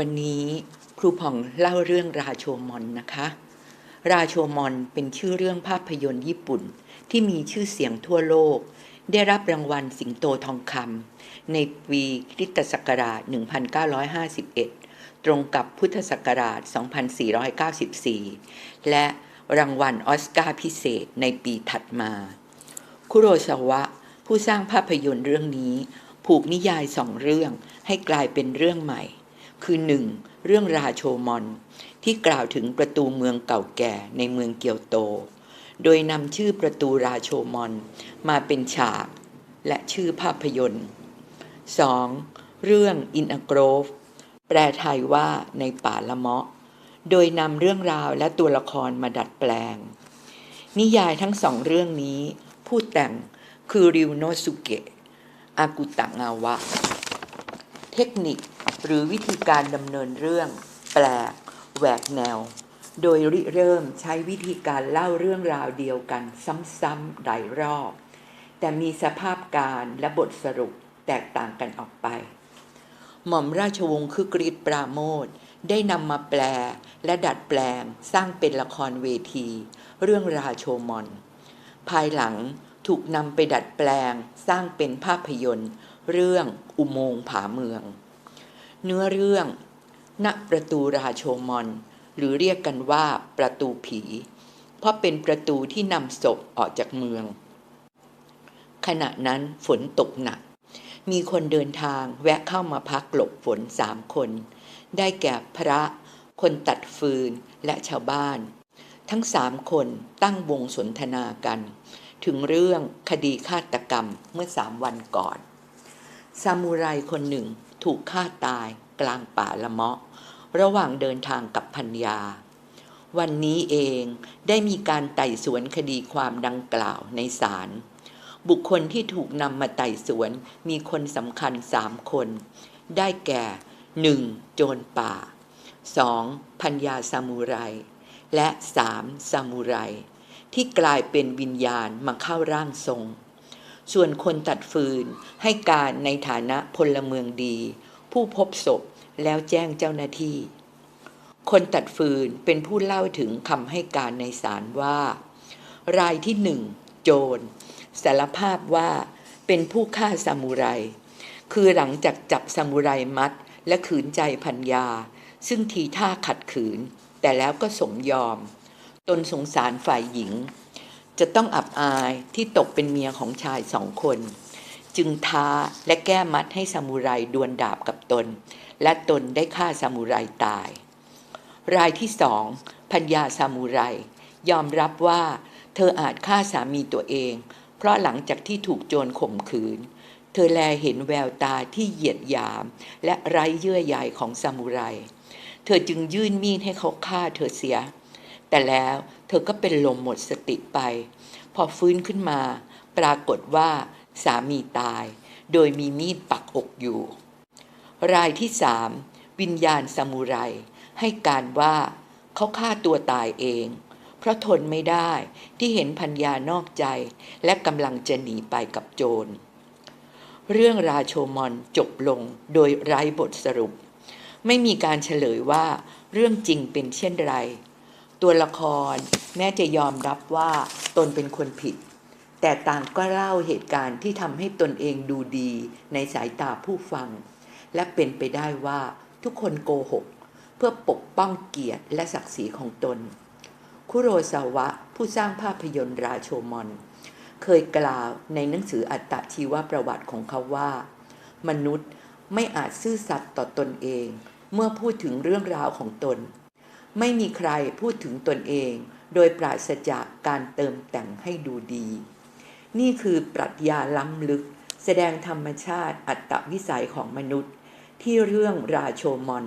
วันนี้ครูผ่องเล่าเรื่องราโชมอนนะคะ ราโชมอนเป็นชื่อเรื่องภาพยนตร์ญี่ปุ่น ที่มีชื่อเสียงทั่วโลก ได้รับรางวัลสิงโตทองคำในปีคริสตศักราช 1951 ตรงกับพุทธศักราช 2494 และรางวัลออสการ์พิเศษในปีถัดมา คุโรซาวะ ผู้สร้างภาพยนตร์เรื่องนี้ ผูกนิยายสองเรื่องให้กลายเป็นเรื่องใหม่ คือหนึ่งเรื่องราโชมอน ที่กล่าวถึงประตูเมืองเก่าแก่ในเมืองเกียวโต โดยนำชื่อประตูราโชมอน มาเป็นฉาก และชื่อภาพยนตร์ 2. เรื่อง In a Grove แปลไทยว่าในป่าละเมาะ โดยนำเรื่องราวและตัวละครมาดัดแปลง นิยายทั้งสองเรื่องนี้ ผู้แต่งคือริวโนสุเกะอากุตะงาวะ เทคนิค หรือวิธีการดำเนินเรื่อง แปลกแหวกแนว โดยริเริ่มใช้วิธีการเล่าเรื่องราวเดียวกันซ้ำๆหลายรอบ แต่มีสภาพการและบทสรุปแตกต่างกันออกไป หม่อมราชวงศ์คือกรีดปราโมทได้นำมาแปลและดัดแปลงสร้างเป็นละครเวที เรื่องราโชมอน ภายหลังถูกนำไปดัดแปลงสร้างเป็นภาพยนตร์ เรื่องอุโมงค์ผาเมือง เนื้อเรื่อง ณ ประตูราโชมอน หรือเรียกกันว่าประตูผี เพราะเป็นประตูที่นำศพออกจากเมือง ขณะนั้นฝนตกหนัก มีคนเดินทางแวะเข้ามาพักหลบฝนสามคน ได้แก่พระ คนตัดฟืน และชาวบ้าน ทั้งสามคนตั้งวงสนทนากัน ถึงเรื่องคดีฆาตกรรมเมื่อสามวันก่อนซามูไรคนหนึ่งถูกฆ่าตายกลางป่าละเมาะ ระหว่างเดินทางกับพัญญา วันนี้เองได้มีการไต่สวนคดีความดังกล่าวในศาลบุคคลที่ถูกนำมาไต่สวนมีคนสำคัญสามคน ได้แก่ 1. โจรป่า 2. พัญญาซามูไร และ 3. ซามูไร ที่กลายเป็นวิญญาณมาเข้าร่างทรง ส่วนคนตัดฟืนให้การในฐานะพลเมืองดี ผู้พบศพแล้วแจ้งเจ้าหน้าที่ คนตัดฟืนเป็นผู้เล่าถึงคำให้การในศาลว่า รายที่หนึ่งโจรสารภาพว่าเป็นผู้ฆ่าซามูไร คือหลังจากจับซามูไรมัดและขืนใจพัญญาซึ่งทีท่าขัดขืน แต่แล้วก็สมยอม ตนสงสารฝ่ายหญิง จะต้องอับอายที่ตกเป็นเมียของชายสองคน จึงท้าและแก้มัดให้ซามูไรดวลดาบกับตน และตนได้ฆ่าซามูไรตาย รายที่สองพัญญาซามูไร ยอมรับว่า เธออาจฆ่าสามีตัวเอง เพราะหลังจากที่ถูกโจรข่มขืน เธอแลเห็นแววตาที่เหยียดหยาม และไร้เยื่อใยของซามูไร เธอจึงยื่นมีดให้เขาฆ่าเธอเสีย แต่แล้วเธอก็เป็นลมหมดสติไป พอฟื้นขึ้นมา ปรากฏว่าสามีตาย โดยมีมีดปักอกอยู่ รายที่สามวิญญาณซามูไรให้การว่าเขาฆ่าตัวตายเอง เพราะทนไม่ได้ที่เห็นพัญญานอกใจ และกำลังจะหนีไปกับโจร เรื่องราโชมอนจบลงโดยไร้บทสรุป ไม่มีการเฉลยว่าเรื่องจริงเป็นเช่นไร ตัวละครแม้จะยอมรับว่าตนเป็นคนผิด แต่ต่างก็เล่าเหตุการณ์ที่ทำให้ตนเองดูดีในสายตาผู้ฟัง และเป็นไปได้ว่าทุกคนโกหก เพื่อปกป้องเกียรติและศักดิ์ศรีของตน คุโรซาวะผู้สร้างภาพยนตร์ราโชมอน เคยกล่าวในหนังสืออัตชีวประวัติของเขาว่า มนุษย์ไม่อาจซื่อสัตย์ต่อตนเอง เมื่อพูดถึงเรื่องราวของตน ไม่มีใครพูดถึงตนเอง โดยปราศจากการเติมแต่งให้ดูดี นี่คือปรัชญาล้ำลึก แสดงธรรมชาติอัตวิสัยของมนุษย์ ที่เรื่องราโชมอน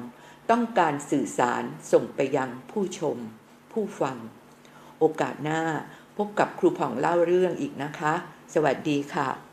ต้องการสื่อสารส่งไปยังผู้ชม ผู้ฟัง โอกาสหน้าพบกับครูผ่องเล่าเรื่องอีกนะคะ สวัสดีค่ะ